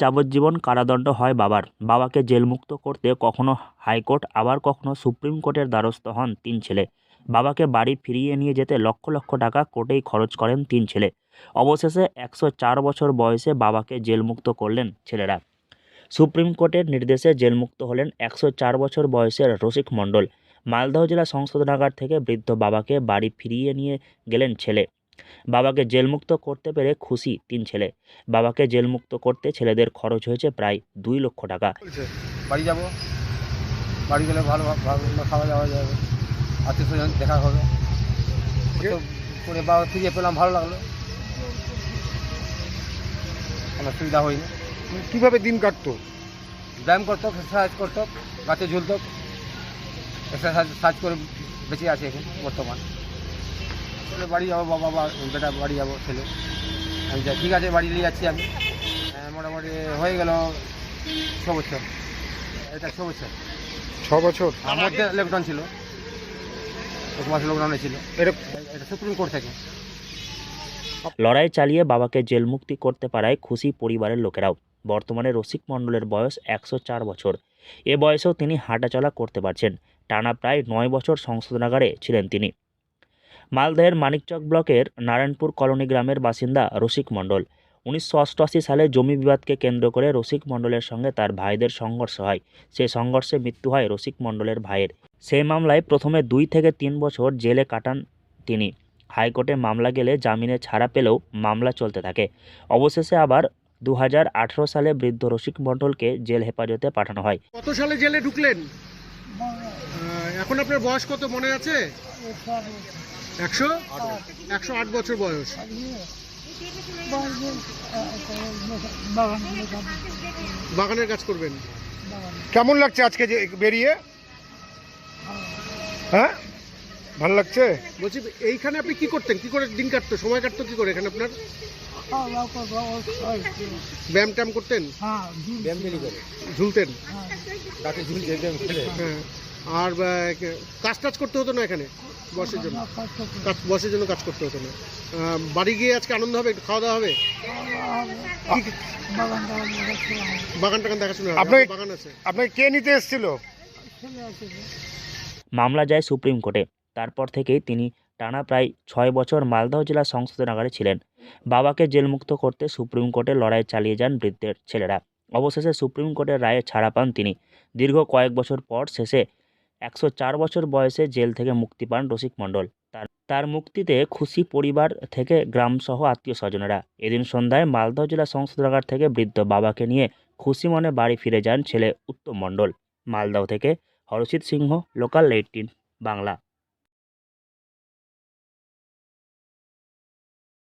যাবজ্জীবন কারাদণ্ড হয় বাবার। বাবাকে জেলমুক্ত করতে কখনো হাইকোর্ট, আবার কখনো সুপ্রিম কোর্টের দ্বারস্থ হন তিন ছেলে। বাবাকে বাড়ি ফিরিয়ে নিয়ে যেতে লক্ষ লক্ষ টাকা কোর্টেই খরচ করেন তিন ছেলে। অবশেষে একশো চার বছর বয়সে বাবাকে জেলমুক্ত করলেন ছেলেরা। সুপ্রিম কোর্টের নির্দেশে জেলমুক্ত হলেন একশো চার বছর বয়সের রসিক মণ্ডল। মালদহ জেলা সংশোধনাগার থেকে বৃদ্ধ বাবাকে বাড়ি ফিরিয়ে নিয়ে গেলেন ছেলে। বাবাকে জেলমুক্ত করতে পেরে খুশি তিন ছেলে। বাবাকে জেলমুক্ত করতে ছেলেদের খরচ হয়েছে প্রায় দুই লক্ষ টাকা। বাড়ি যাব। বাড়ি গেলে ভালো ভালো খাওয়া দাওয়া যাবে। আত্মীয় স্বজন দেখা হবে। করে বাবা ফিরিয়ে পেলাম ভালো লাগল। কোনো সুবিধা হয়নি। কীভাবে দিন কাটতো? ব্যায়াম করতো এক্সারসাইজ করতো গাছে ঝুলতো। এক্সারসাইজ সাজ করে বেঁচে আছে এখন বর্তমান। বলে বাড়ি যাব বাবা বা বেটা বাড়ি যাব ছেলে। আমি যাই ঠিক আছে বাড়ি নিয়ে যাচ্ছি আমি। হ্যাঁ, মোটামুটি হয়ে গেল ছ বছর। এটা ছ বছর। ছ বছর? আর মধ্যে লকডাউন ছিল। এক মাস লকডাউনে ছিল। এটা এটা সুপ্রিম কোর্ট থেকে। লড়াই চালিয়ে বাবাকে জেলমুক্তি করতে পারায় খুশি পরিবারের লোকেরাও। বর্তমানে রসিক মণ্ডলের বয়স একশো চার বছর। এ বয়সেও তিনি হাঁটাচলা করতে পারছেন। টানা প্রায় নয় বছর সংশোধনাগারে ছিলেন তিনি। মালদহের মানিকচক ব্লকের নারায়ণপুর কলোনি গ্রামের বাসিন্দা রসিক মণ্ডল। উনিশশো অষ্টআশি সালে জমি বিবাদকে কেন্দ্র করে রসিক মণ্ডলের সঙ্গে তার ভাইদের সংঘর্ষ হয়। সেই সংঘর্ষে মৃত্যু হয় রসিক মণ্ডলের ভাইয়ের। সেই মামলায় প্রথমে দুই থেকে তিন বছর জেলে কাটান তিনি। হাইকোর্টে মামলা গেলে জামিনে ছাড়া পেলেও মামলা চলতে থাকে। অবশেষে আবার দু হাজার আঠারো সালে বৃদ্ধ রসিক মণ্ডলকে জেল হেফাজতে পাঠানো হয়। কত সালে জেলে ঢুকলেন? এখন আপনার বয়স কত মনে আছে? একশো? একশো আট বছর বয়স। বাগানের কাজ করবেন। কেমন লাগছে আজকে যে বেরিয়ে? হ্যাঁ? ভালো লাগছে? বলছি এইখানে আপনি কি করতেন? কি করে দিন কাটতো? সময় কাটতো কি করে এখানে আপনার? ব্যায়াম ট্যাম করতেন? ব্যায়াম ঝুলতেন? হ্যাঁ। আর কাজ টাজ করতে হতো না এখানে বসের জন্য। কাজ বসের জন্য কাজ করতে হতো না। বাড়ি গিয়ে আজকে আনন্দ হবে একটু খাওয়া দাওয়া হবে? বাগান টাগান দেখাশোনা আপনার বাগান আছে। আপনাকে কে নিতে এসেছিল? মামলা যায় সুপ্রিম কোর্টে। তারপর থেকেই তিনি টানা প্রায় ছয় বছর মালদহ জেলা সংশোধনাগারে ছিলেন। বাবাকে জেলমুক্ত করতে সুপ্রিম কোর্টে লড়াই চালিয়ে যান বৃদ্ধের ছেলেরা। অবশেষে সুপ্রিম কোর্টের রায়ে ছাড়া পান তিনি। দীর্ঘ কয়েক বছর পর শেষে একশো চার বছর বয়সে জেল থেকে মুক্তি পান রসিক মণ্ডল। তার তার মুক্তিতে খুশি পরিবার থেকে গ্রামসহ আত্মীয় স্বজনেরা। এদিন সন্ধ্যায় মালদহ জেলা সংশোধনাগার থেকে বৃদ্ধ বাবাকে নিয়ে খুশি মনে বাড়ি ফিরে যান ছেলে উত্তম মণ্ডল। মালদহ থেকে হরসিৎ সিংহ, লোকাল এইটিন বাংলা।